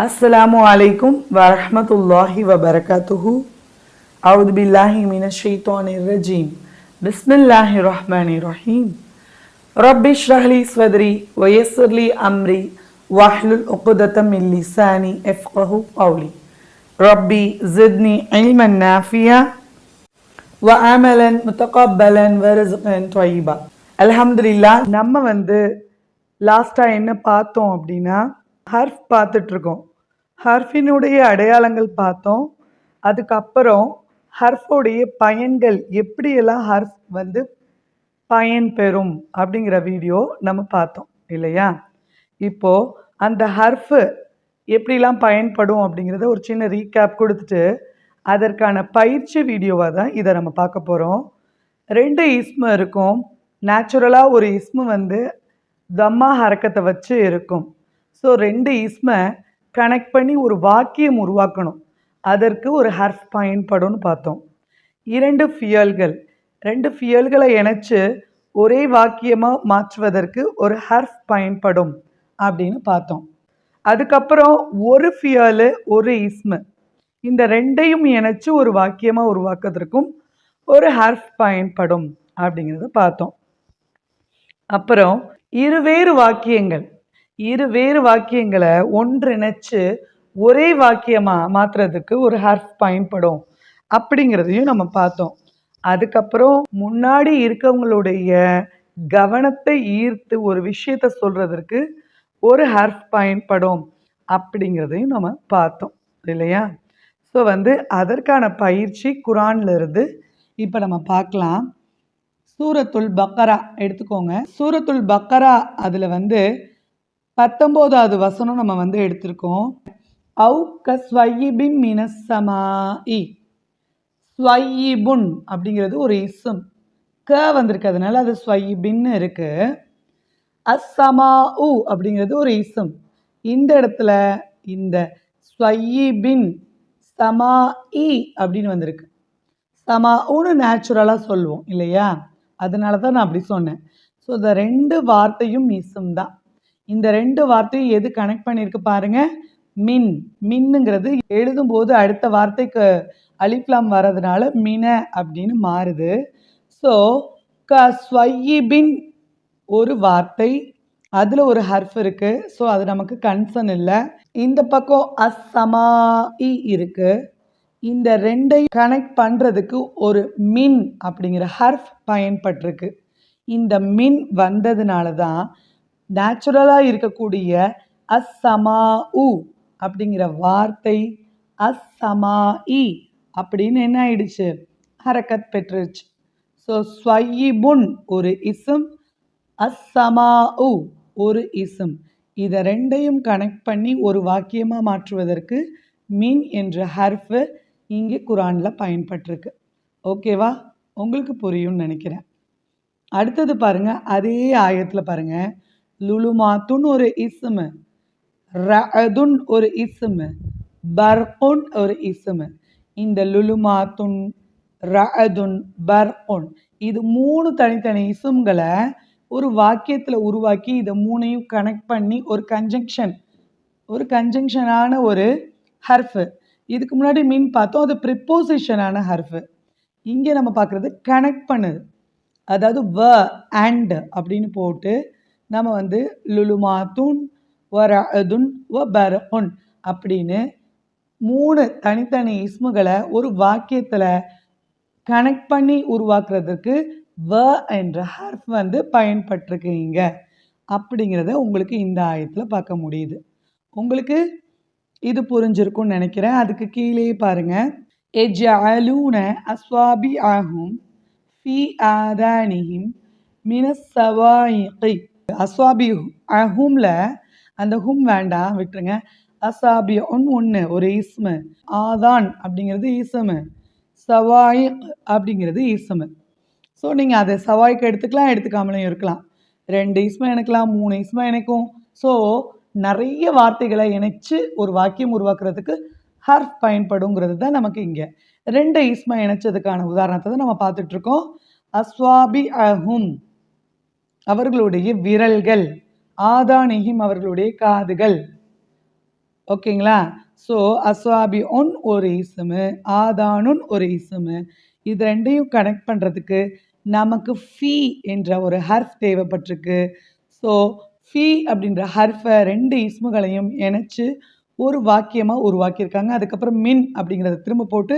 السلام عليكم ورحمة الله وبركاته أعوذ بالله من الشيطان الرجيم بسم الله الرحمن الرحيم رب اشرح لي صدري ويسر لي أمري واحلل عقدة من لساني يفقه قولي ربي زدني علما نافعا وعملا متقبلا ورزقا طيبا அல்ஹம்துலில்லாஹ் நம்ம வந்து லாஸ்ட்டாக என்ன பார்த்தோம் அப்படின்னா ஹர்ஃப் பார்த்துட்டு இருக்கோம் ஹர்ஃபினுடைய அடையாளங்கள் பார்த்தோம். அதுக்கப்புறம் ஹர்ஃபோடைய பயன்கள் எப்படியெல்லாம் ஹர்ஃப் வந்து பயன் பெறும் அப்படிங்கிற வீடியோ நம்ம பார்த்தோம் இல்லையா? இப்போது அந்த ஹர்ஃபு எப்படிலாம் பயன்படும் அப்படிங்கிறத ஒரு சின்ன ரீகேப் கொடுத்துட்டு அதற்கான பயிற்சி வீடியோவாக தான் இதை நம்ம பார்க்க போகிறோம் ரெண்டு இஸ்மு இருக்கும். நேச்சுரலாக ஒரு இஸ்மு வந்து தம்மா ஹரக்கத்தை வச்சு இருக்கும். ஸோ ரெண்டு இஸ்மை கனெக்ட் பண்ணி ஒரு வாக்கியம் உருவாக்கணும். அதற்கு ஒரு ஹர்ஃப் பயன்படும்னு பார்த்தோம். இரண்டு ஃபியல்கள் ரெண்டு ஃபியல்களை இணைச்சு ஒரே வாக்கியமாக மாற்றுவதற்கு ஒரு ஹர்ஃப் பயன்படும் அப்படின்னு பார்த்தோம். அதுக்கப்புறம் ஒரு ஃபியலு ஒரு இஸ்மு இந்த ரெண்டையும் இணைச்சு ஒரு வாக்கியமாக உருவாக்குவதற்கும் ஒரு ஹர்ஃப் பயன்படும் அப்படிங்கிறத பார்த்தோம். அப்புறம் இருவேறு வாக்கியங்கள். இரு வேறு வாக்கியங்களை ஒன்றிணைச்சு ஒரே வாக்கியமாக மாற்றுறதுக்கு ஒரு ஹர்ஃப் பயன்படும். அப்படிங்கிறதையும் நம்ம பார்த்தோம். அதுக்கப்புறம் முன்னாடி இருக்கவங்களுடைய கவனத்தை ஈர்த்து ஒரு விஷயத்த சொல்கிறதற்கு ஒரு ஹர்ஃப் பயன்படும் அப்படிங்கிறதையும் நம்ம பார்த்தோம் இல்லையா? ஸோ வந்து அதற்கான பயிற்சி குரான்ல இருந்து இப்போ நம்ம பார்க்கலாம். சூரத்துல் பக்கரா எடுத்துக்கோங்க. சூரத்துல் பக்கரா அதில் வந்து பத்தொம்போதாவது வசனம் நம்ம வந்து எடுத்திருக்கோம். அவு மினசமா இ ஸ்வயிபுன் அப்படிங்கிறது ஒரு இசம் க வந்திருக்கிறதுனால அது ஸ்வயிபின்னு இருக்கு. அஸ்ஸமா உ அப்படிங்கிறது ஒரு இசம் இந்த இடத்துல இந்த ஸ்வையிபின் சமா இ அப்படின்னு வந்திருக்கு. சமா உன்னு நேச்சுரலாக சொல்லுவோம் இல்லையா? அதனால தான் நான் அப்படி சொன்னேன். ஸோ இந்த ரெண்டு வார்த்தையும் இசம் தான். இந்த ரெண்டு வார்த்தையும் எது கனெக்ட் பண்ணியிருக்கு பாருங்க. மின். மின்னுங்கிறது எழுதும்போது அடுத்த வார்த்தைக்கு அலிப்லாம் வர்றதுனால மின அப்படின்னு மாறுது. ஸோ க ஸ்வையிபின் ஒரு வார்த்தை. அதில் ஒரு ஹர்ஃப் இருக்கு. ஸோ அது நமக்கு கன்சர்ன் இல்லை. இந்த பக்கம் அஸ்ஸமா இ இருக்கு. இந்த ரெண்டையும் கனெக்ட் பண்ணுறதுக்கு ஒரு மின் அப்படிங்கிற ஹர்ஃப் பயன்பட்டிருக்கு. இந்த மின் வந்ததுனால தான் நேச்சுரலாக இருக்கக்கூடிய அஸ்ஸமா உ அப்படிங்கிற வார்த்தை அஸ்ஸமா இ அப்படின்னு என்ன ஆயிடுச்சு? ஹரக்கத் பெற்றுச்சு ஸோ ஸ்வயிபுன் ஒரு இசும் அஸ்ஸமா உ ஒரு இசும். இதை ரெண்டையும் கனெக்ட் பண்ணி ஒரு வாக்கியமாக மாற்றுவதற்கு மீன் என்ற ஹர்ஃபு இங்கே குரானில் பயன்பட்டிருக்கு. ஓகேவா உங்களுக்கு புரியும்னு நினைக்கிறேன். அடுத்தது பாருங்கள் அதே ஆயத்தில் பாருங்கள் லுலுமாத்துன் ஒரு இசுமு ரஅதுன் ஒரு இசுமு பர்குன் ஒரு இசுமு இந்த லுலுமாத்துன் ரஅதுன் பர்குன் இது மூணு தனித்தனி இசும்களை ஒரு வாக்கியத்தில் உருவாக்கி இதை மூணையும் கனெக்ட் பண்ணி ஒரு கன்ஜங்ஷன் ஒரு கன்ஜங்ஷனான ஒரு ஹர்ஃபு இதுக்கு முன்னாடி மீன் பார்த்தோம் அது ப்ரிப்போசிஷனான ஹர்ஃபு இங்கே நம்ம பார்க்குறது கனெக்ட் பண்ணுது அதாவது வ அண்ட் அப்படின்னு போட்டு நம்ம வந்து லுலுமாத்துன் வரதுன் வ பரஹுன் அப்படின்னு மூணு தனித்தனி இஸ்முகளை ஒரு வாக்கியத்தில் கனெக்ட் பண்ணி உருவாக்குறதுக்கு வ என்ற ஹர்ஃப் வந்து பயன்பட்டிருக்கீங்க. அப்படிங்கிறத உங்களுக்கு இந்த ஆயத்தில் பார்க்க முடியுது. உங்களுக்கு இது புரிஞ்சிருக்கும்னு நினைக்கிறேன். அதுக்கு கீழே பாருங்க. எஜ்அலூன அஸ்வாபி ஆகும் ஃபி ஆதானிஹிம் மினசவாயிகை அஸ்வாபி அஹும்ல அந்த ஹும் வேண்டாம் விட்டுருங்க. அசாபி ஒன் ஒன்று ஒரு இஸ்மு. ஆதான் அப்படிங்கிறது ஈசமு சவாய் அப்படிங்கிறது ஈசமு ஸோ நீங்கள் அதை சவாய்க்கு எடுத்துக்கலாம் எடுத்துக்காமலையும் இருக்கலாம். ரெண்டு ஈஸ்மை இணைக்கலாம் மூணு இஸ்மை இணைக்கும் ஸோ நிறைய வார்த்தைகளை இணைச்சு ஒரு வாக்கியம் உருவாக்குறதுக்கு ஹர்ஃப் பயன்படுங்கிறது தான் நமக்கு இங்கே. ரெண்டு ஈஸ்மை இணைச்சதுக்கான உதாரணத்தை தான் நம்ம பார்த்துட்ருக்கோம் அஸ்வாபி அஹும் அவர்களுடைய விரல்கள் ஆதானிஹிம் அவர்களுடைய காதுகள். ஓகேங்களா? ஸோ அஸ்வாபி ஒன் ஒரு இசுமு ஆதானுன் ஒரு இசுமு. இது ரெண்டையும் கனெக்ட் பண்ணுறதுக்கு நமக்கு ஃபீ என்ற ஒரு ஹர்ஃப் தேவைப்பட்டிருக்கு. ஸோ ஃபீ அப்படின்ற ஹர்ஃபை ரெண்டு இஸ்முகளையும் இணைச்சு ஒரு வாக்கியமாக உருவாக்கியிருக்காங்க. அதுக்கப்புறம் மின் அப்படிங்கிறத திரும்ப போட்டு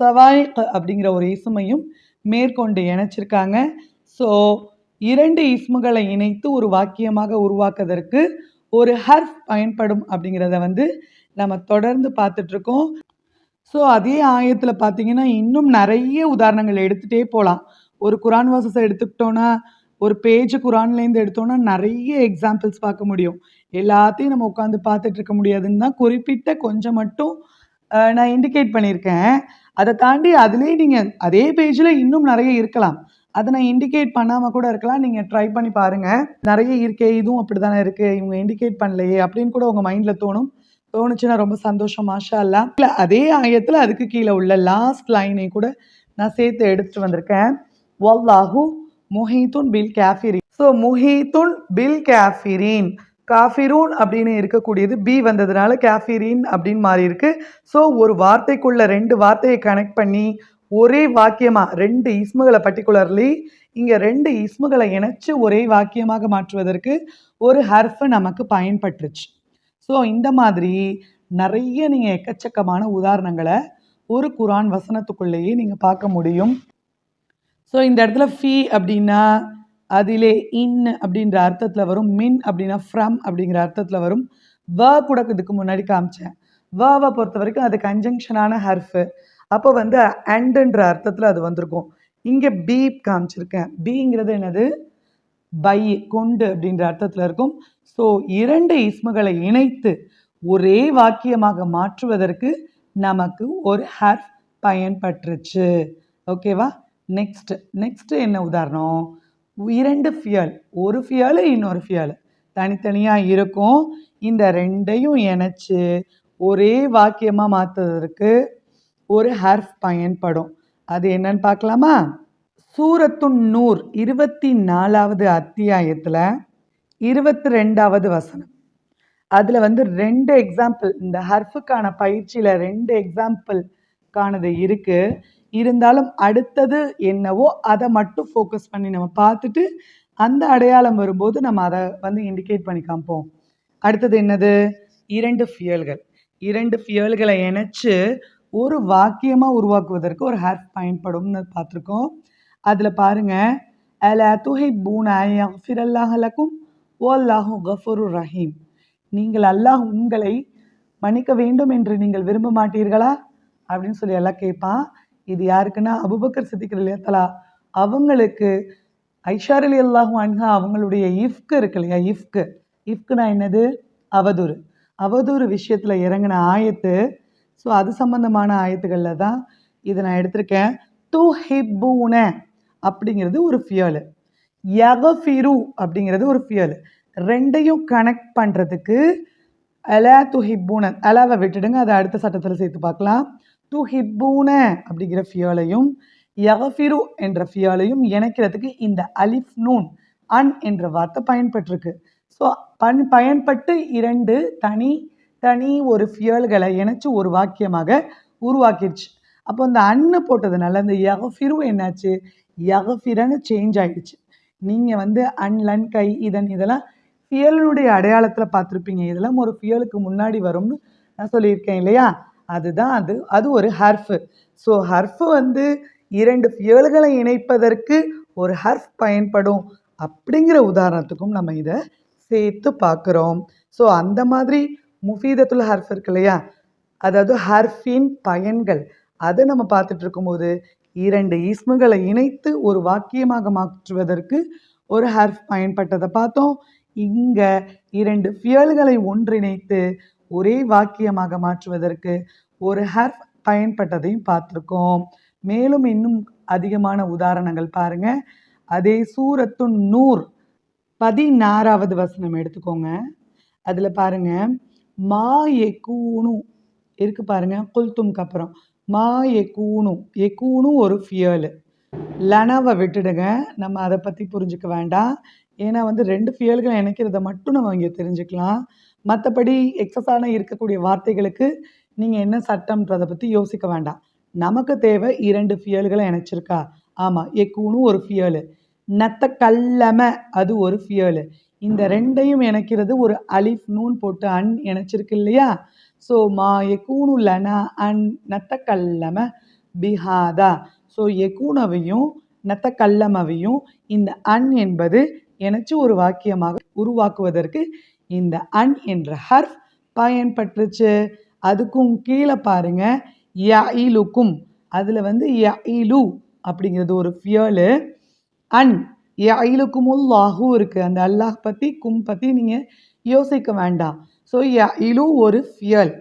சவாய் அப்படிங்கிற ஒரு இசுமையும் மேற்கொண்டு இணைச்சிருக்காங்க. ஸோ இரண்டு இஸ்முகளை இணைத்து ஒரு வாக்கியமாக உருவாக்குவதற்கு ஒரு ஹர்ஃப் பயன்படும் அப்படிங்கிறத வந்து நம்ம தொடர்ந்து பார்த்துட்ருக்கோம். ஸோ அதே ஆயத்தில் பார்த்தீங்கன்னா இன்னும் நிறைய உதாரணங்கள் எடுத்துகிட்டே போகலாம் ஒரு குரான் வாசஸை எடுத்துக்கிட்டோன்னா ஒரு பேஜ் குரான்லேருந்து எடுத்தோன்னா நிறைய எக்ஸாம்பிள்ஸ் பார்க்க முடியும். எல்லாத்தையும் நம்ம உட்காந்து பார்த்துட்டு இருக்க முடியாதுன்னு தான் குறிப்பிட்ட கொஞ்சம் மட்டும் நான் இண்டிகேட் பண்ணியிருக்கேன். அதை தாண்டி அதுலேயே நீங்கள் அதே பேஜில் இன்னும் நிறைய இருக்கலாம். அதை நான் இண்டிகேட் பண்ணாமல் கூட இருக்கலாம். நீங்கள் ட்ரை பண்ணி பாருங்கள் நிறைய இருக்கே இதுவும் அப்படி தானே இருக்குது இவங்க இண்டிகேட் பண்ணலையே அப்படின்னு கூட உங்கள் மைண்டில் தோணும். தோணுச்சுன்னா ரொம்ப சந்தோஷம் மாஷா அல்லா இல்லை அதே ஆயத்தில் அதுக்கு கீழே உள்ள லாஸ்ட் லைனை கூட நான் சேர்த்து எடுத்துட்டு வந்திருக்கேன். வல்லாஹு முஹீத்துன் பில் கேஃபிரின் ஸோ முஹீத்துன் பில் கேஃபிரின் காஃபிரூன் அப்படின்னு இருக்கக்கூடியது பி வந்ததுனால கேஃபிரின் அப்படின்னு மாறி இருக்கு ஸோ ஒரு வார்த்தைக்குள்ள ரெண்டு வார்த்தையை கனெக்ட் பண்ணி ஒரே வாக்கியமாக ரெண்டு இஸ்முகளை பர்டிகுலர்லி இங்கே ரெண்டு இஸ்முகளை இணைச்சு ஒரே வாக்கியமாக மாற்றுவதற்கு ஒரு ஹர்ஃப் நமக்கு பயன்பட்டுருச்சு. ஸோ இந்த மாதிரி நிறைய நீங்கள் எக்கச்சக்கமான உதாரணங்களை ஒரு குரான் வசனத்துக்குள்ளேயே நீங்கள் பார்க்க முடியும். ஸோ இந்த இடத்துல ஃபீ அப்படின்னா அதிலே இன் அப்படின்ற அர்த்தத்தில் வரும் மின் அப்படின்னா ஃப்ரம் அப்படிங்கிற அர்த்தத்தில் வரும். வ கூட இதுக்கு முன்னாடி காமிச்சேன். வவை பொறுத்த வரைக்கும் அது கன்ஜங்ஷனான ஹர்ஃபு. அப்போ வந்து அண்டுன்ற அர்த்தத்தில் அது வந்திருக்கும். இங்கே பீப் காமிச்சிருக்கேன். பீங்கிறது என்னது? பை கொண்டு அப்படின்ற அர்த்தத்தில் இருக்கும். ஸோ இரண்டு இஸ்முகளை இணைத்து ஒரே வாக்கியமாக மாற்றுவதற்கு நமக்கு ஒரு ஹேர் பயன்பட்டுருச்சு ஓகேவா நெக்ஸ்ட் நெக்ஸ்ட் என்ன உதாரணம்? இரண்டு ஃபியல் ஒரு ஃபியல் இன்னொரு ஃபியல் தனித்தனியாக இருக்கும். இந்த ரெண்டையும் இணைச்சு ஒரே வாக்கியமாக மாற்றுவதற்கு ஒரு ஹர்ஃப் பயன்படும். அது என்னன்னு பார்க்கலாமா? சூரத்துன் நூர் இருபத்தி நாலாவது அத்தியாயத்தில் இருபத்தி ரெண்டாவது வசனம். அதில் வந்து ரெண்டு எக்ஸாம்பிள் இந்த ஹர்ஃபுக்கான பயிற்சியில் ரெண்டு எக்ஸாம்பிள்கானது இருக்குது இருந்தாலும் அடுத்தது என்னவோ அதை மட்டும் ஃபோக்கஸ் பண்ணி நம்ம பார்த்துட்டு அந்த அடையாளம் வரும்போது நம்ம அதை வந்து இண்டிகேட் பண்ணி காமிப்போம் அடுத்தது என்னது? இரண்டு ஃபியல்கள் இரண்டு ஃபியல்களை இணைச்சு ஒரு வாக்கியமாக உருவாக்குவதற்கு ஒரு ஹேர் பயன்படும்னு பார்த்துருக்கோம். அதில் பாருங்க அல துஹை பூனாயஃபிரல்லாஹ் ஓ ஓல்லாஹு கஃபுரு ரஹீம். நீங்கள் அல்லாஹ் உங்களை மன்னிக்க வேண்டும் என்று நீங்கள் விரும்ப மாட்டீர்களா? அப்படின்னு சொல்லி எல்லாம் கேட்பான். இது யாருக்குன்னா அபுபக்கர் சித்திக்கிற இல்லையா அவங்களுக்கு ஐஷார் அலி அல்லாஹும் அன்ஹா அவங்களுடைய இஃப்கு இருக்கு இல்லையா? இஃப்கு. இஃப்குனா என்னது? அவதூறு. அவதூறு விஷயத்தில் இறங்கின ஆயத்து ஸோ அது சம்பந்தமான ஆயத்துகளில் தான் இதை நான் எடுத்திருக்கேன். து ஹிப்பூன அப்படிங்கிறது ஒரு ஃபியல் யகஃபிரு அப்படிங்கிறது ஒரு ஃபியல் ரெண்டையும் கனெக்ட் பண்ணுறதுக்கு அலா துஹிப்பூன அலாவை விட்டுடுங்க அதை அடுத்த சட்டத்தில் சேர்த்து பார்க்கலாம். து ஹிப்பூன அப்படிங்கிற ஃபியாலையும் யகஃபிரு என்ற ஃபியாலையும் இணைக்கிறதுக்கு இந்த அலிஃப் நூன் அன் என்ற வார்த்தை பயன்பட்டிருக்கு ஸோ பன் பயன்பட்டு இரண்டு தனி தனி ஒரு ஃபியல்களை இணைச்சி ஒரு வாக்கியமாக உருவாக்கிடுச்சு. அப்போ இந்த அன்னு போட்டதுனால இந்த யகஃபிரு என்னாச்சு? யகஃபிரன்னு சேஞ்ச் ஆயிடுச்சு. நீங்கள் வந்து அன் லன் கை இதன் இதெல்லாம் ஃபியலினுடைய அடையாளத்தில் பார்த்துருப்பீங்க. இதெல்லாம் ஒரு ஃபியலுக்கு முன்னாடி வரும்னு நான் சொல்லியிருக்கேன் இல்லையா? அதுதான் அது. அது ஒரு ஹர்ஃபு. ஸோ ஹர்ஃபு வந்து இரண்டு ஃபியல்களை இணைப்பதற்கு ஒரு ஹர்ஃப் பயன்படும் அப்படிங்கிற உதாரணத்துக்கும் நம்ம இதை சேர்த்து பார்க்குறோம். ஸோ அந்த மாதிரி முஃபீதத்துல் ஹர்ஃப் இருக்கு இல்லையா? அதாவது ஹர்ஃபின் பயன்கள். அதை நம்ம பார்த்துட்டு இருக்கும்போது இரண்டு இஸ்முகளை இணைத்து ஒரு வாக்கியமாக மாற்றுவதற்கு ஒரு ஹர்ஃப் பயன்பட்டதை பார்த்தோம். இங்கே இரண்டு ஃபியல்களை ஒன்றிணைத்து ஒரே வாக்கியமாக மாற்றுவதற்கு ஒரு ஹர்ஃப் பயன்பட்டதையும் பார்த்துருக்கோம். மேலும் இன்னும் அதிகமான உதாரணங்கள் பாருங்க. அதே சூரத்து நூர் பதினாறாவது வசனம் எடுத்துக்கோங்க. அதில் பாருங்க. மா எக்கூணு இருக்கு பாருங்க குல்தும்க்கு அப்புறம். மா எக்கூணு எக்கூணு ஒரு ஃபியலு லனவை விட்டுடுங்க. நம்ம அதை பற்றி புரிஞ்சுக்க வேண்டாம். ஏன்னா வந்து ரெண்டு ஃபியல்களை இணைக்கிறத மட்டும் நம்ம இங்கே தெரிஞ்சுக்கலாம். மற்றபடி எக்ஸஸான இருக்கக்கூடிய வார்த்தைகளுக்கு நீங்கள் என்ன சட்டம்ன்றதை பற்றி யோசிக்க வேண்டாம். நமக்கு தேவை இரண்டு ஃபியல்களை இணைச்சிருக்கா. ஆமாம் எக்கூணும் ஒரு ஃபியலு நத்த கல்லமை அது ஒரு ஃபியலு இந்த ரெண்டையும் இணைக்கிறது ஒரு அலிஃப் நூன் போட்டு அன் இணைச்சிருக்கு இல்லையா? ஸோ மா எக்கூனு லனா அன் நத்த கல்லம பிஹாதா. ஸோ எக்கூனவையும் நத்த கல்லமவையும் இந்த அன் என்பது இணைச்சு ஒரு வாக்கியமாக உருவாக்குவதற்கு இந்த அன் என்ற ஹர்ஃப் பயன்பட்டுருச்சு. அதுக்கும் கீழே பாருங்க யஇலுக்கும். அதில் வந்து யஇலு அப்படிங்கிறது ஒரு ஃபியலு. அன் யஇலுக்குமுல்லாஹு இருக்குது அந்த அல்லாஹ் பற்றி கும் பற்றி நீங்கள் யோசிக்க வேண்டாம். ஸோ யஇலு ஒரு ஃபியல்.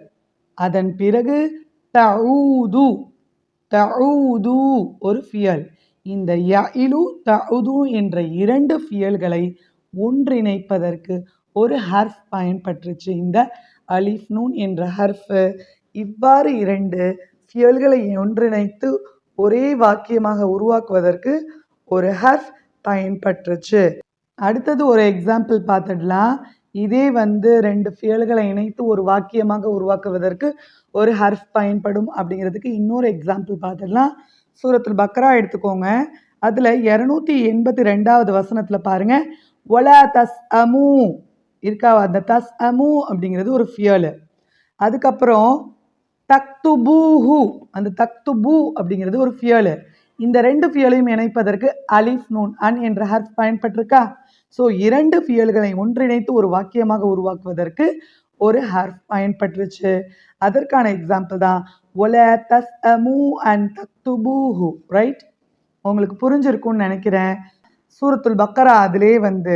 அதன் பிறகு தூது தூது ஒரு ஃபியல். இந்த யிலு தூது என்ற இரண்டு ஃபியல்களை ஒன்றிணைப்பதற்கு ஒரு ஹர்ஃப் பயன்பட்டுருச்சு இந்த அலிஃப் நூன் என்ற ஹர்ஃப். இவ்வாறு இரண்டு ஃபியல்களை ஒன்றிணைத்து ஒரே வாக்கியமாக உருவாக்குவதற்கு ஒரு ஹர்ஃப் பயன்பட்டுருச்சு அடுத்தது ஒரு எக்ஸாம்பிள் பார்த்துடலாம். இதே வந்து ரெண்டு ஃபியல்களை இணைத்து ஒரு வாக்கியமாக உருவாக்குவதற்கு ஒரு ஹர்ஃப் பயன்படும் அப்படிங்கிறதுக்கு இன்னொரு எக்ஸாம்பிள் பார்த்துடலாம். சூரத்தில் பக்ரா எடுத்துக்கோங்க. அதில் இரநூத்தி எண்பத்தி ரெண்டாவது வசனத்தில் பாருங்கள் ஒலா தஸ் அமு இருக்கா? அந்த தஸ் அமு அப்படிங்கிறது ஒரு ஃபியலு அதுக்கப்புறம் தக்துபூஹு அந்த தக்துபூ அப்படிங்கிறது ஒரு ஃபியலு இந்த ரெண்டு ஃபியலையும் இணைப்பதற்கு அலிஃப் நூன் அன் என்ற ஹர்ஃப் பயன்பட்டிருக்கா? ஸோ இரண்டு ஃபியல்களை ஒன்றிணைத்து ஒரு வாக்கியமாக உருவாக்குவதற்கு ஒரு ஹர்ஃப் பயன்பட்டுருச்சு. அதற்கான எக்ஸாம்பிள் தான் ஒல தஸ் அமு அண்ட் தக்துபூஹு ரைட் உங்களுக்கு புரிஞ்சிருக்கும்னு நினைக்கிறேன். சூரத்துல் பக்கரா அதிலே வந்து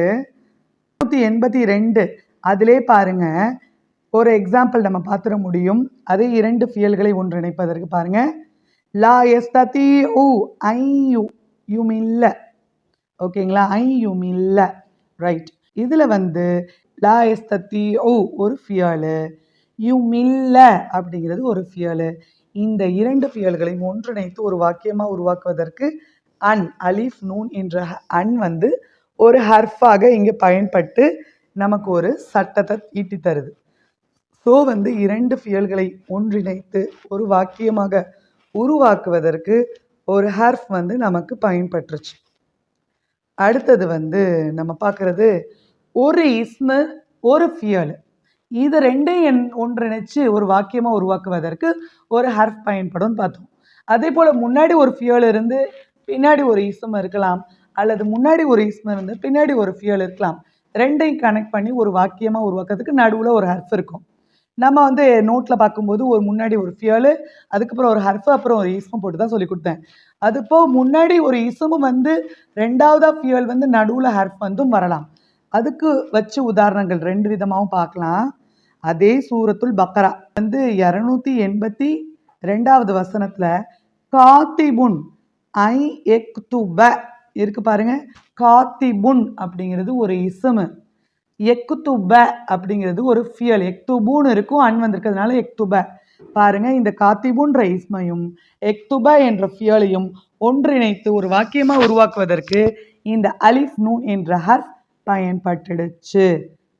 நூற்றி எண்பத்தி ரெண்டு அதிலே பாருங்க ஒரு எக்ஸாம்பிள் நம்ம பார்த்துட முடியும். அதே இரண்டு ஃபியல்களை ஒன்றிணைப்பதற்கு பாருங்கள் லா எஸ்ததி உ ஐ யு யுமில்ல ஓகேங்களா? ஐ யுமில்ல ரைட் இதில் வந்து லா எஸ்தத்தி ஓ ஒரு ஃபியலு யுமில்ல அப்படிங்கிறது ஒரு ஃபியலு இந்த இரண்டு ஃபியல்களையும் ஒன்றிணைத்து ஒரு வாக்கியமாக உருவாக்குவதற்கு அன் அலிஃப் நூன் என்ற அன் வந்து ஒரு ஹர்ஃபாக இங்கே பயன்பட்டு நமக்கு ஒரு சட்டத்தை ஈட்டி தருது ஸோ வந்து இரண்டு ஃபியல்களை ஒன்றிணைத்து ஒரு வாக்கியமாக உருவாக்குவதற்கு ஒரு ஹர்ஃப் வந்து நமக்கு பயன்பட்டுருச்சு. அடுத்தது வந்து நம்ம பார்க்குறது ஒரு இஸ்மு ஒரு ஃபியல். இது ரெண்டையும் என் ஒன்றிணைச்சு ஒரு வாக்கியமாக உருவாக்குவதற்கு ஒரு ஹர்ஃப் பயன்படும் பார்த்தோம். அதே போல் முன்னாடி ஒரு ஃபியல் இருந்து பின்னாடி ஒரு இஸ்ம் இருக்கலாம் அல்லது முன்னாடி ஒரு இஸ்ம் இருந்து பின்னாடி ஒரு ஃபியல் இருக்கலாம். ரெண்டையும் கனெக்ட் பண்ணி ஒரு வாக்கியமாக உருவாக்குறதுக்கு நடுவில் ஒரு ஹர்ஃப் இருக்கும். நம்ம வந்து நோட்டில் பார்க்கும்போது ஒரு முன்னாடி ஒரு ஃபியலு அதுக்கப்புறம் ஒரு ஹர்ஃப் அப்புறம் ஒரு ஈசமும் போட்டு தான் சொல்லி கொடுத்தேன். அது போக முன்னாடி ஒரு இசமும் வந்து ரெண்டாவதா ஃபியல் வந்து நடுவில் ஹர்ஃப் வந்தும் வரலாம். அதுக்கு வச்சு உதாரணங்கள் ரெண்டு விதமாகவும் பார்க்கலாம். அதே சூரத்துல் பக்கரா வந்து இரநூத்தி எண்பத்தி ரெண்டாவது வசனத்தில் காத்திபுன் ஐ எக்துப இருக்கு பாருங்க. காத்திபுன் அப்படிங்கிறது ஒரு இசமு. எக்குத்துப அப்படிங்கிறது ஒரு ஃபியல் எக்துபுன்னு இருக்கும் அன் வந்திருக்கிறதுனால எக்துப. பாருங்க இந்த காத்திபுன்ற இஸ்மையும் எக்துப என்ற ஃபியலையும் ஒன்றிணைத்து ஒரு வாக்கியமாக உருவாக்குவதற்கு இந்த அலிஃப் நூ என்ற ஹர்ஃப் பயன்பட்டுடுச்சு.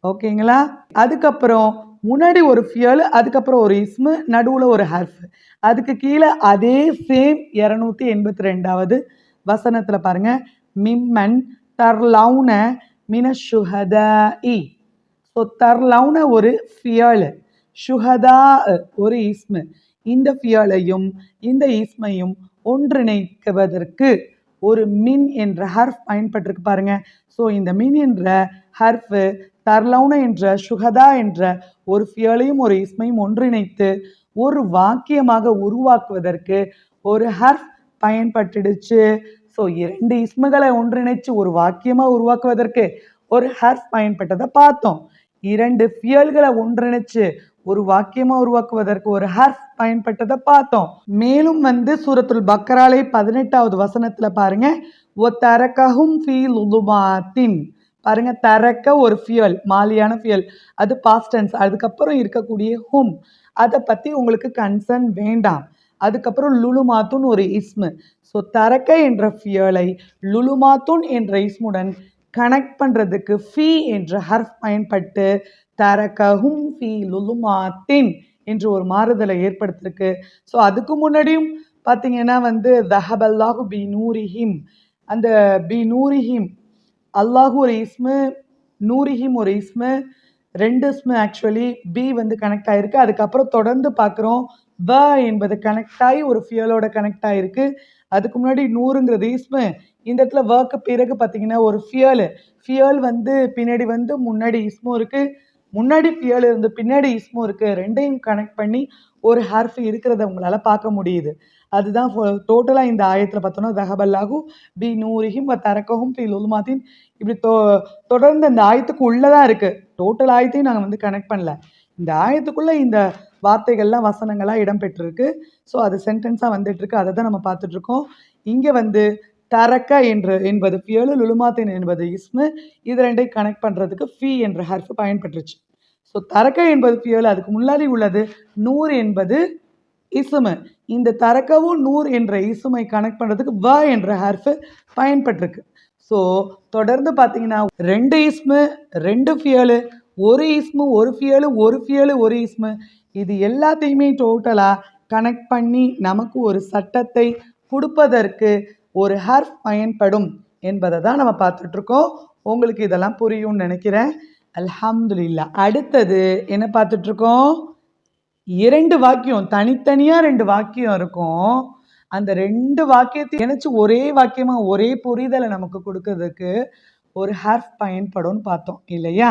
ஓகேங்களா? அதுக்கப்புறம் முன்னாடி ஒரு ஃபியல் அதுக்கப்புறம் ஒரு இஸ்மு நடுவில் ஒரு ஹர்ஃப். அதுக்கு கீழே அதே சேம் இரநூத்தி எண்பத்தி ரெண்டாவது வசனத்தில் பாருங்க மிம்மன் தர்லவுன மின ஷுஹதா இ ஸோ தர்லவுன ஒரு ஃபியல் ஷுஹதா ஒரு இஸ்மு. இந்த ஃபியலையும் இந்த இஸ்மையும் ஒன்றிணைக்குவதற்கு ஒரு மின் என்ற ஹர்ஃப் பயன்பட்டிருக்கு பாருங்க. ஸோ இந்த மின் என்ற ஹர்ஃபு தர்லவுன என்ற சுகதா என்ற ஒரு ஃபியலையும் ஒரு இஸ்மையும் ஒன்றிணைத்து ஒரு வாக்கியமாக உருவாக்குவதற்கு ஒரு ஹர்ஃப் பயன்பட்டுடுச்சு. ஸோ இரண்டு இஸ்முகளை ஒன்றிணைச்சு ஒரு வாக்கியமாக உருவாக்குவதற்கு ஒரு ஹர்ஃப் பயன்பட்டதை பார்த்தோம். இரண்டு ஃபியல்களை ஒன்றிணைச்சு ஒரு வாக்கியமாக உருவாக்குவதற்கு ஒரு ஹர்ஃப் பயன்பட்டதை பார்த்தோம். மேலும் வந்து சூரத்துல் பக்கராலை பதினெட்டாவது வசனத்தில் பாருங்க ஒ தரக்கஹும் ஃபீ லுதுமாத்தின் பாருங்க தரக்க ஒரு ஃபியல் மாலியான ஃபியல். அது பாஸ்டன்ஸ் அதுக்கப்புறம் இருக்கக்கூடிய ஹும். அதை பற்றி உங்களுக்கு கன்சர்ன் வேண்டாம். அதுக்கப்புறம் லுலுமாத்துன் ஒரு இஸ்மு. ஸோ தரக்க என்ற ஃபியலை லுலுமாத்துன் என்ற இஸ்முடன் கனெக்ட் பண்ணுறதுக்கு ஃபீ என்ற ஹர்ஃப் பயன்பட்டு தரகஹும் ஃபீ லுலுமாத்தின் என்று ஒரு மாறுதலை ஏற்படுத்திருக்கு. ஸோ அதுக்கு முன்னாடியும் பார்த்தீங்கன்னா வந்து தஹபல்லாஹு பி நூரிஹிம் அந்த பி நூரிஹிம் அல்லாஹு ஒரு இஸ்மு நூரிஹிம் ஒரு இஸ்மு ரெண்டு இஸ்மு ஆக்சுவலி பி வந்து கனெக்ட் ஆகிருக்கு அதுக்கப்புறம் தொடர்ந்து பார்க்குறோம் வ என்பது கனெக்ட் ஆகி ஒரு ஃபியலோட கனெக்ட் ஆகிருக்கு அதுக்கு முன்னாடி நூறுங்கிறது இஸ்மு இந்த இடத்துல வர்க்கு பிறகு பார்த்தீங்கன்னா ஒரு ஃபியல் ஃபியல் வந்து பின்னாடி வந்து முன்னாடி இஸ்மும் இருக்குது முன்னாடி ஃபியல் இருந்து பின்னாடி இஸ்மும் இருக்குது ரெண்டையும் கனெக்ட் பண்ணி ஒரு ஹார்ஃப் இருக்கிறத உங்களால் பார்க்க முடியுது. அதுதான் டோட்டலாக இந்த ஆயத்தில் பார்த்தோன்னா தஹபல்லாஹு பி நூரிஹிம் வ பி லுல்மாத்தின். இப்படி தொ தொடர்ந்து அந்த ஆயத்துக்கு உள்ளதான் இருக்குது டோட்டல் ஆயத்தையும் நாங்கள் வந்து கனெக்ட் பண்ணல. இந்த ஆயத்துக்குள்ளே இந்த வார்த்தைகள்லாம் வசனங்களாக இடம்பெற்றிருக்கு. ஸோ அது சென்டென்ஸாக வந்துட்டுருக்கு. அதை தான் நம்ம பார்த்துட்ருக்கோம் இங்கே வந்து தரக்க என்று என்பது ஃபியலு லுலுமாத்தின் என்பது இஸ்மு இது ரெண்டையும் கனெக்ட் பண்ணுறதுக்கு ஃபி என்ற ஹர்ஃப் பயன்பட்டுருச்சு. ஸோ தரக்க என்பது ஃபியல் அதுக்கு முன்னாடி உள்ளது நூறு என்பது இசுமு இந்த தரக்கவும் நூறு என்ற இசுமை கனெக்ட் பண்ணுறதுக்கு வ என்ற ஹர்ஃப் பயன்பட்டிருக்கு. ஸோ தொடர்ந்து பார்த்தீங்கன்னா ரெண்டு இஸ்மு ரெண்டு ஃபியலு ஒரு இஸ்மு ஒரு ஃபியலு ஒரு ஃபியலு ஒரு இஸ்மு இது எல்லாத்தையுமே டோட்டலாக கனெக்ட் பண்ணி நமக்கு ஒரு சட்டத்தை கொடுப்பதற்கு ஒரு ஹர்ஃப் பயன்படும் என்பதை தான் நம்ம பார்த்துட்ருக்கோம் உங்களுக்கு இதெல்லாம் புரியும்னு நினைக்கிறேன். அல்ஹம்துலில்லா அடுத்தது என்ன பார்த்துட்ருக்கோம் இரண்டு வாக்கியம் தனித்தனியாக ரெண்டு வாக்கியம் இருக்கும். அந்த ரெண்டு வாக்கியத்தை இணைச்சு ஒரே வாக்கியமாக ஒரே புரிதலை நமக்கு கொடுக்கறதுக்கு ஒரு ஹர்ஃப் பயன்படும்னு பார்த்தோம் இல்லையா?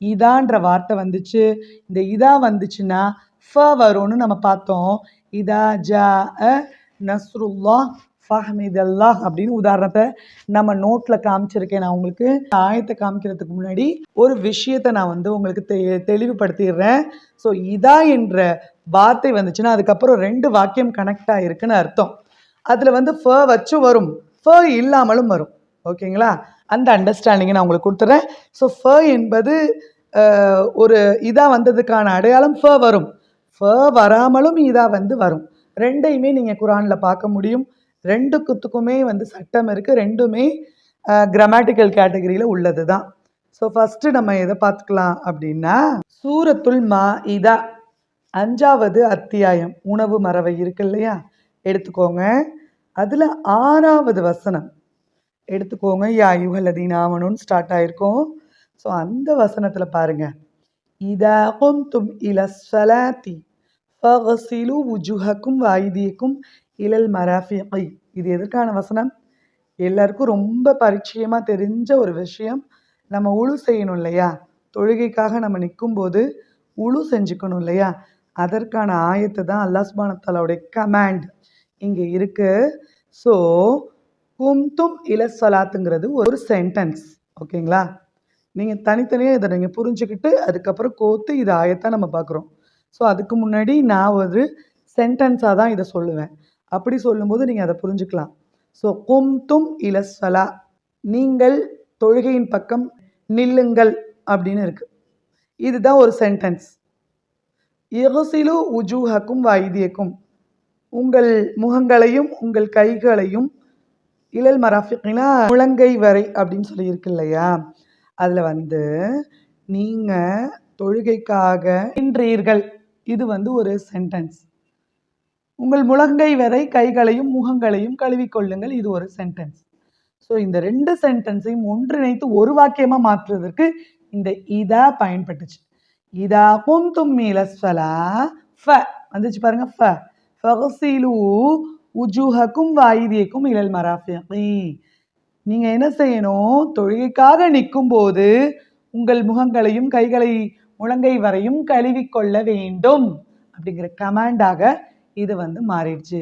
இதான்ற வார்த்தை வந்துச்சு. இந்த இதா வந்துச்சுன்னா ஃப வரும்னு நம்ம பார்த்தோம். இதா ஜா நஸ்ருல்லா ஃபஹ்மிதல்லாஹ் அப்படின்னு உதாரணத்தை நம்ம நோட்டில் காமிச்சிருக்கேன் நான் உங்களுக்கு. ஆயத்தை காமிக்கிறதுக்கு முன்னாடி ஒரு விஷயத்தை நான் வந்து உங்களுக்கு தெ தெளிவுபடுத்திடுறேன். ஸோ இதா என்ற வார்த்தை வந்துச்சுன்னா அதுக்கப்புறம் ரெண்டு வாக்கியம் கனெக்ட் ஆகிருக்குன்னு அர்த்தம். அதில் வந்து ஃப வச்சும் வரும். ஃப இல்லாமலும் வரும். ஓகேங்களா? அந்த அண்டர்ஸ்டாண்டிங்கை நான் உங்களுக்கு கொடுத்துட்றேன் ஸோ ஃப என்பது ஒரு இதாக வந்ததுக்கான அடையாளம் ஃப வரும். ஃப வராமலும் இதாக வந்து வரும். ரெண்டையுமே நீங்கள் குரானில் பார்க்க முடியும். ரெண்டு குத்துக்குமே வந்து சட்டம் இருக்குது ரெண்டுமே கிராமட்டிக்கல் கேட்டகரியில் உள்ளது தான் ஸோ ஃபஸ்ட்டு நம்ம எதை பார்த்துக்கலாம் அப்படின்னா சூரத்துல் மா இதா அஞ்சாவது அத்தியாயம் உணவு மறவை இருக்கு இல்லையா? எடுத்துக்கோங்க. அதில் ஆறாவது வசனம். எடுத்துக்கோங்க. யா யுகலதீனாமனுன்னு ஸ்டார்ட் ஆயிருக்கும். ஸோ அந்த வசனத்தில் பாருங்க. இதா குந்தும் இல சலாத்தி ஃபகசிலு உஜுஹக்கும் வாய்தியக்கும் இலல் மராஃபிகை. இது எதற்கான வசனம்? எல்லாருக்கும் ரொம்ப பரிச்சயமாக தெரிஞ்ச ஒரு விஷயம். நம்ம உழு செய்யணும் இல்லையா? தொழுகைக்காக நம்ம நிற்கும் போது உழு செஞ்சுக்கணும் இல்லையா? அதற்கான ஆயத்தை தான் அல்லாஹ் சுபானத்தாலாவுடைய கமாண்ட் இங்கே இருக்கு. ஸோ கும்தும் இலசலாத்துங்கிறது ஒரு சென்டென்ஸ் ஓகேங்களா? நீங்கள் தனித்தனியாக இதை நீங்கள் புரிஞ்சுக்கிட்டு அதுக்கப்புறம் கோத்து இது ஆயத்தான் நம்ம பார்க்குறோம் ஸோ அதுக்கு முன்னாடி நான் ஒரு சென்டென்ஸாக தான் இதை சொல்லுவேன். அப்படி சொல்லும்போது நீங்கள் அதை புரிஞ்சுக்கலாம். ஸோ கும்தும் சலா நீங்கள் தொழுகையின் பக்கம் நில்லுங்கள் அப்படின்னு இருக்குது இதுதான் ஒரு சென்டென்ஸ் இகசிலு உஜூஹக்கும் வைத்தியக்கும் உங்கள் முகங்களையும் உங்கள் கைகளையும் இளல் மராஃபிக்னா முழங்கை வரை அப்படின்னு சொல்லி இருக்கு இல்லையா? அதில் வந்து நீங்கள் தொழுகைக்காக நின்றீர்கள். இது வந்து ஒரு சென்டென்ஸ் உங்கள் முழங்கை வரை கைகளையும் முகங்களையும் கழுவிக்கொள்ளுங்கள் இது ஒரு சென்டென்ஸ் ஸோ இந்த ரெண்டு சென்டென்ஸையும் ஒன்றிணைத்து ஒரு வாக்கியமாக மாற்றுவதற்கு இந்த இதா பயன்பட்டுச்சு. இதா குந்தும் மீலஸ்வலா ஃப. வந்துச்சு பாருங்க ஃப. ஃபகசிலு உஜூஹக்கும் வாயிதியக்கும் இழல் மராஃபியகி நீங்க என்ன செய்யணும்? தொழுகைக்காக நிற்கும் போது உங்கள் முகங்களையும் கைகளை முழங்கை வரையும் கழுவிக்கொள்ள வேண்டும். அப்படிங்கிற கமாண்டாக இது வந்து மாறிடுச்சு.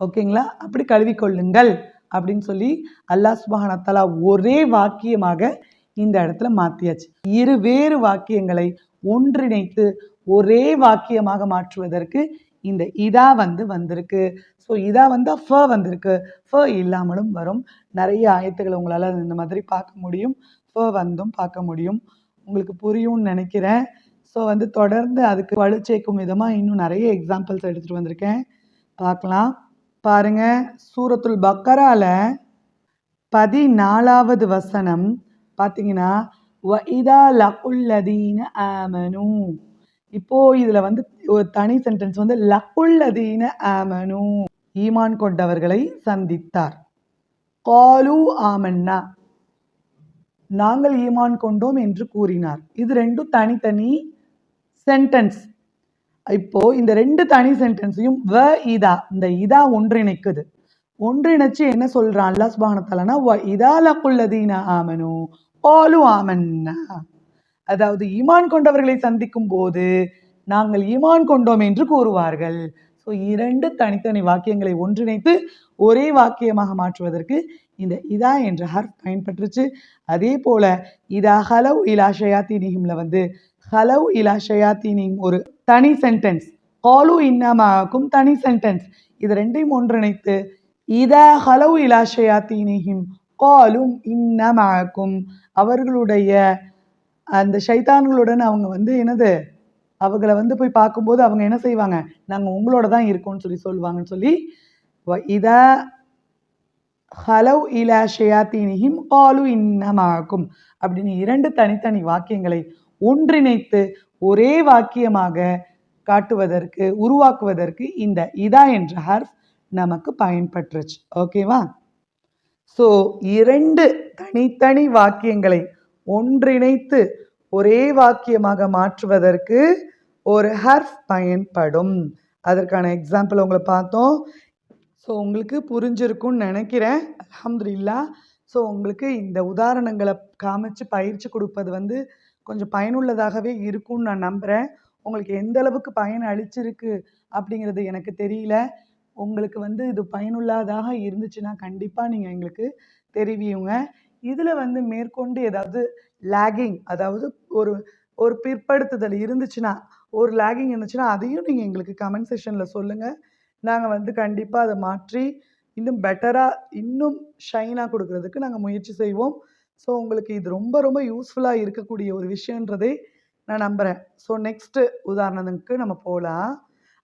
ஓகேங்களா? அப்படி கழுவிக்கொள்ளுங்கள் அப்படின்னு சொல்லி அல்லாஹ் சுபஹானத்தாலா ஒரே வாக்கியமாக இந்த இடத்துல மாத்தியாச்சு. இரு வேறு வாக்கியங்களை ஒன்றிணைத்து ஒரே வாக்கியமாக மாற்றுவதற்கு இந்த இதா வந்து வந்திருக்கு. ஸோ இதாக வந்து ஃப வந்திருக்கு. ஃப இல்லாமலும் வரும். நிறைய ஆயத்துக்களை உங்களால் இந்த மாதிரி பார்க்க முடியும். ஃப வந்தும் பார்க்க முடியும். உங்களுக்கு புரியும்னு நினைக்கிறேன். ஸோ வந்து தொடர்ந்து அதுக்கு வலு சேர்க்கும் விதமாக இன்னும் நிறைய எக்ஸாம்பிள்ஸ் எடுத்துகிட்டு வந்திருக்கேன். பார்க்கலாம். பாருங்க. சூரத்துல் பக்கரால பதினாலாவது வசனம். பார்த்தீங்கன்னா வ இதா லகுல்லதீன ஆமனு. இப்போ இதுல வந்து ஒரு தனி சென்டென்ஸ் வந்து லகுல்லதீன ஆமனு. ஈமான் கொண்டவர்களை சந்தித்தார். காலு ஆமன்னா. நாங்கள் ஈமான் கொண்டோம் என்று கூறினார். இது ரெண்டும் தனித்தனி சென்டென்ஸ் இப்போ இந்த ரெண்டு தனி சென்டென்ஸையும் வ இதா. இந்த இதா ஒன்றிணைக்குது. ஒன்றிணைச்சு என்ன சொல்றான்? அல்லாஹ் சுபானத்தாலனா வ வ இதா லகுல்லதீன ஆமனு. காலு ஆமன்னா. அதாவது ஈமான் கொண்டவர்களை சந்திக்கும் போது நாங்கள் ஈமான் கொண்டோம் என்று கூறுவார்கள். ஸோ இரண்டு தனித்தனி வாக்கியங்களை ஒன்றிணைத்து ஒரே வாக்கியமாக மாற்றுவதற்கு இந்த இதா என்ற ஹர்ஃப் பயன்பட்டுருச்சு. அதே போல இதா ஹலவ் இலா ஷயாத்தீனிஹிம்ல வந்து ஹலவ் இலா ஷயாத்தீனிம் ஒரு தனி சென்டென்ஸ் காலு இன்னமாக்கும் தனி சென்டென்ஸ் இது ரெண்டையும் ஒன்றிணைத்து இதா ஹலவ் இலா ஷயாத்தீனிஹிம் காலும் இன்னமாக்கும் அவர்களுடைய அந்த ஷைத்தான்களுடன் அவங்க வந்து என்னது? அவங்கள வந்து போய் பார்க்கும்போது அவங்க என்ன செய்வாங்க? நாங்கள் உங்களோட தான் இருக்கோம்னு சொல்லி சொல்லுவாங்கன்னு சொல்லி வ- இதா ஹலவ் இலா ஷயாத்தீனிஹிம் காலு இன்னமாக்கும் அப்படின்னு இரண்டு தனித்தனி வாக்கியங்களை ஒன்றிணைத்து ஒரே வாக்கியமாக காட்டுவதற்கு உருவாக்குவதற்கு இந்த இதா என்ற ஹர்ஃப் நமக்கு பயன்பட்டுருச்சு. ஓகேவா? ஸோ இரண்டு தனித்தனி வாக்கியங்களை ஒன்றிணைத்து ஒரே வாக்கியமாக மாற்றுவதற்கு ஒரு ஹர்ஃப் பயன்படும். அதற்கான எக்ஸாம்பிள் உங்களை பார்த்தோம். ஸோ உங்களுக்கு புரிஞ்சிருக்கும்னு நினைக்கிறேன். அல்ஹம்துலில்லா. ஸோ உங்களுக்கு இந்த உதாரணங்களை காமிச்சு பயிற்சி கொடுப்பது வந்து கொஞ்சம் பயனுள்ளதாகவே இருக்கும்னு நான் நம்புகிறேன் உங்களுக்கு எந்த அளவுக்கு பயன் அளிச்சிருக்கு அப்படிங்கிறது எனக்கு தெரியல. உங்களுக்கு வந்து இது பயனுள்ளதாக இருந்துச்சுன்னா கண்டிப்பாக நீங்கள் எங்களுக்கு தெரிவியுங்க. இதில் வந்து மேற்கொண்டு ஏதாவது லேகிங் அதாவது ஒரு ஒரு பிற்படுத்துதல் இருந்துச்சுன்னா ஒரு லேகிங் இருந்துச்சுன்னா அதையும் நீங்கள் எங்களுக்கு கமெண்ட் செஷனில் சொல்லுங்கள் நாங்கள் வந்து கண்டிப்பாக அதை மாற்றி இன்னும் பெட்டராக இன்னும் ஷைனாக கொடுக்கறதுக்கு நாங்கள் முயற்சி செய்வோம். ஸோ உங்களுக்கு இது ரொம்ப ரொம்ப யூஸ்ஃபுல்லாக இருக்கக்கூடிய ஒரு விஷயன்றதை நான் நம்புகிறேன் ஸோ நெக்ஸ்ட்டு உதாரணத்துக்கு நம்ம போகலாம்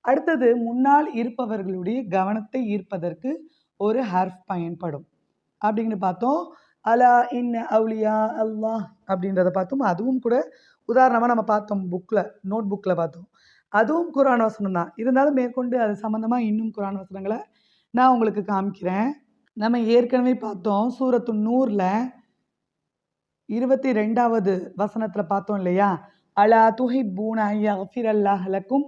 அடுத்தது முன்னால் இருப்பவர்களுடைய கவனத்தை ஈர்ப்பதற்கு ஒரு ஹர்ஃப் பயன்படும். அப்படின்னு பார்த்தோம். அலா இன் அவுலியா அல்லாஹ் அப்படின்றத பார்த்தோம். அதுவும் கூட உதாரணமாக நம்ம பார்த்தோம் புக்கில் நோட் புக்கில் பார்த்தோம். அதுவும் குரான் வசனம் தான். இருந்தாலும் மேற்கொண்டு அது சம்மந்தமாக இன்னும் குரான் வசனங்களை நான் உங்களுக்கு காமிக்கிறேன். நம்ம ஏற்கனவே பார்த்தோம் சூரத்து நூறில் இருபத்தி ரெண்டாவது வசனத்தில் பார்த்தோம் இல்லையா? அலா துஹி பூன யஃபிர் அல்லாஹ் லக்கும்.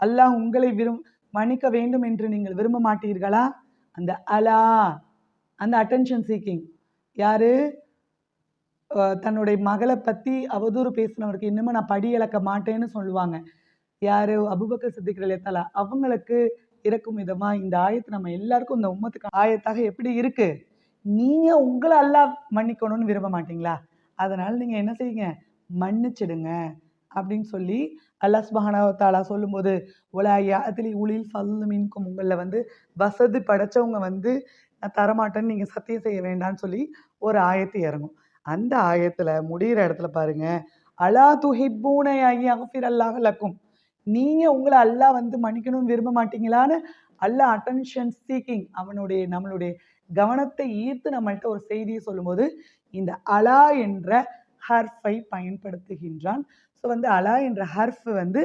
அல்லாஹ் உங்களை விரும் மன்னிக்க வேண்டும் என்று நீங்கள் விரும்ப மாட்டீர்களா அந்த அலா அந்த அட்டென்ஷன் சீக்கிங் யார்? தன்னுடைய மகளை பற்றி அவதூறு பேசினவருக்கு இன்னமும் நான் படி இழக்க மாட்டேன்னு சொல்லுவாங்க. யார்? அபுபக்கர் சித்திக்கிற ரலியத்தாலா அவங்களுக்கு இறக்கும் விதமாக இந்த ஆயத்து நம்ம எல்லாருக்கும் இந்த உம்மத்துக்கு ஆயத்தாக எப்படி இருக்குது நீங்கள் உங்களை எல்லாம் மன்னிக்கணும்னு விரும்ப மாட்டீங்களா? அதனால் நீங்கள் என்ன செய்யுங்க? மன்னிச்சிடுங்க அப்படின்னு சொல்லி அல்லாஹ் சுபஹானஹு சொல்லும்போது உலா யாத்திலி உளில் ஃபல்லு மீன்கும். உங்களில் வந்து வசதி படைச்சவங்க வந்து தரமாட்டேன்னு நீங்கள் சத்தியம் செய்ய வேண்டாம்னு சொல்லி ஒரு ஆயத்து இறங்கும். அந்த ஆயத்தில் முடிகிற இடத்துல பாருங்க அலா துஹிப்பூன ஐயாஃபிர் அல்லாஹ் லக்கும். நீங்கள் உங்களை அல்லாஹ் வந்து மன்னிக்கணும்னு விரும்ப மாட்டீங்களான்னு அல்லாஹ் அட்டென்ஷன் சீக்கிங் அவனுடைய நம்மளுடைய கவனத்தை ஈர்த்து நம்மள்கிட்ட ஒரு செய்தியை சொல்லும்போது இந்த அலா என்ற ஹர்ஃபை பயன்படுத்துகின்றான். ஸோ வந்து அலா என்ற ஹர்ஃப் வந்து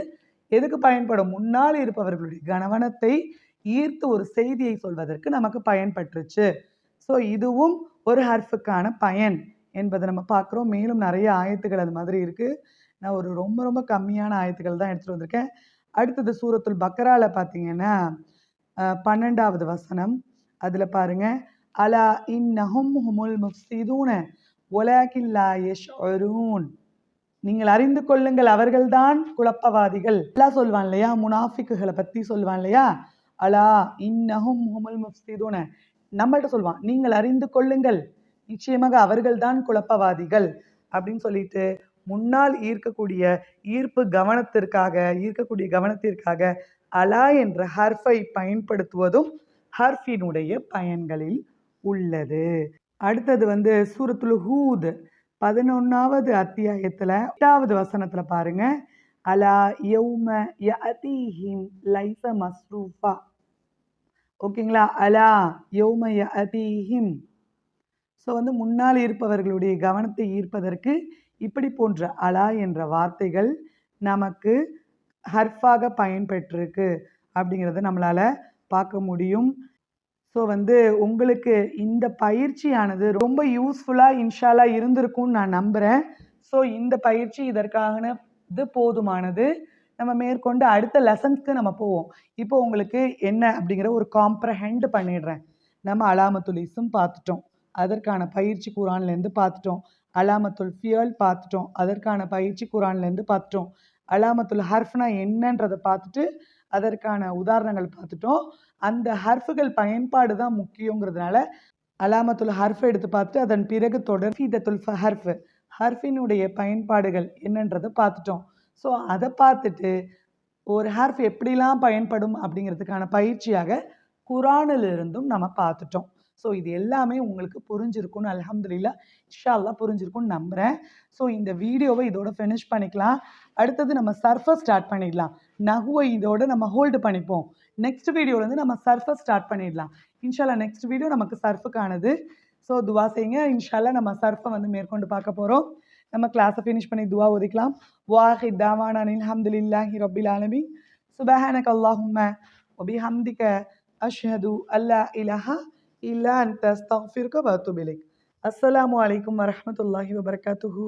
எதுக்கு பயன்படும்? முன்னால் இருப்பவர்களுடைய கவனத்தை ஈர்த்து ஒரு செய்தியை சொல்வதற்கு நமக்கு பயன்பட்டுருச்சு. ஸோ இதுவும் ஒரு ஹர்ஃபுக்கான பயன் என்பதை நம்ம பார்க்குறோம். மேலும் நிறைய ஆயத்துகள் அது மாதிரி இருக்குது நான் ஒரு ரொம்ப ரொம்ப கம்மியான ஆயத்துக்கள் தான் எடுத்துகிட்டு வந்திருக்கேன். அடுத்தது சூரத்துல் பக்கரால பார்த்தீங்கன்னா பன்னெண்டாவது வசனம். அதில் பாருங்க அலா இன்னஹும் ஹுமுல் முஃப்சிதூன ஒலாக்கின் யஷ் அருண் நீங்கள் அறிந்து கொள்ளுங்கள் அவர்கள்தான் குழப்பவாதிகள். எல்லாம் சொல்வான் இல்லையா? முனாஃபிக்குகளை பற்றி சொல்வான் இல்லையா? அலா இன்னஹும் ஹுமுல் முஃப்சிதூன. நம்மள்கிட்ட சொல்லுவான் நீங்கள் அறிந்து கொள்ளுங்கள். நிச்சயமாக அவர்கள்தான் குழப்பவாதிகள். அப்படின்னு சொல்லிட்டு முன்னால் ஈர்க்கக்கூடிய ஈர்ப்பு கவனத்திற்காக ஈர்க்கக்கூடிய கவனத்திற்காக அலா என்ற ஹர்ஃபை பயன்படுத்துவதும் ஹர்ஃபினுடைய பயன்களில் உள்ளது. அடுத்தது வந்து சூரத்துல் ஹூத் பதினொன்னாவது அத்தியாயத்துல எட்டாவது வசனத்துல பாருங்க. அலா யௌம யஅதீஹிம் லைஸ மஸ்ரூஃபா ஓகேங்களா அலா யௌம யஅதீஹிம் ஸோ வந்து முன்னால் இருப்பவர்களுடைய கவனத்தை ஈர்ப்பதற்கு இப்படி போன்ற அலா என்ற வார்த்தைகள் நமக்கு ஹர்ஃபாக பயன்பெற்றிருக்கு அப்படிங்கிறத நம்மளால் பார்க்க முடியும் ஸோ வந்து உங்களுக்கு இந்த பயிற்சியானது ரொம்ப யூஸ்ஃபுல்லாக இன்ஷாலாக இருந்திருக்கும்னு நான் நம்புகிறேன் ஸோ இந்த பயிற்சி இதற்கான இது போதுமானது. நம்ம மேற்கொண்டு அடுத்த லெசன்ஸ்க்கு நம்ம போவோம். இப்போ உங்களுக்கு என்ன அப்படிங்கிற ஒரு காம்ப்ரஹெண்ட் பண்ணிடுறேன். நம்ம அலாமத்துலீஸும் பார்த்துட்டோம். அதற்கான பயிற்சி குரான்லேருந்து பார்த்துட்டோம். அலாமத்துல் ஃபியல் பார்த்துட்டோம். அதற்கான பயிற்சி குரான்லேருந்து பார்த்துட்டோம். அலாமத்துல் ஹர்ஃப்னா என்னன்றதை பார்த்துட்டு அதற்கான உதாரணங்கள் பார்த்துட்டோம். அந்த ஹர்ஃபுகள் பயன்பாடு தான் முக்கியங்கிறதுனால அலாமத்துல் ஹர்ஃப் எடுத்து பார்த்துட்டு அதன் பிறகு தொடர். ஃபீதத்துல் ஹர்ஃப் ஹர்ஃபினுடைய பயன்பாடுகள் என்னன்றதை பார்த்துட்டோம். ஸோ அதை பார்த்துட்டு ஒரு ஹர்ஃப் எப்படிலாம் பயன்படும் அப்படிங்கிறதுக்கான பயிற்சியாக குரானிலிருந்தும் நம்ம பார்த்துட்டோம். ஸோ இது எல்லாமே உங்களுக்கு புரிஞ்சிருக்கும்னு அலமதுல்லா இன்ஷா புரிஞ்சிருக்கும்னு நம்புகிறேன் ஸோ இந்த வீடியோவை இதோட ஃபினிஷ் பண்ணிக்கலாம். அடுத்தது நம்ம சர்ஃபை ஸ்டார்ட் பண்ணிடலாம். நகுவை இதோட நம்ம ஹோல்டு பண்ணிப்போம். நெக்ஸ்ட் வீடியோலேருந்து நம்ம சர்ஃபை ஸ்டார்ட் பண்ணிடலாம். இன்ஷால்லா நெக்ஸ்ட் வீடியோ நமக்கு சர்ஃபுக்கானது ஸோ துவா செய்யுங்க. இன்ஷால்லா நம்ம சர்ஃபை வந்து மேற்கொண்டு பார்க்க போகிறோம் நம்ம கிளாஸை ஃபினிஷ் பண்ணி துவா ஒதுக்கலாம். வாஹி தாவான அனில் தாவான் அலமதுல்லாஹி ரபில் ஆலமி சுபஹானக் அல்லாஹும்ம ஒபி ஹம்திக அஷ்ஹது அல்லா இலஹா இல்லா அன் தஸ்தஃபிர்க பத்துபிலிக் அஸ்ஸலாமு அலைக்கும் வரமத்துல்லாஹி வபர்காத்துஹூ.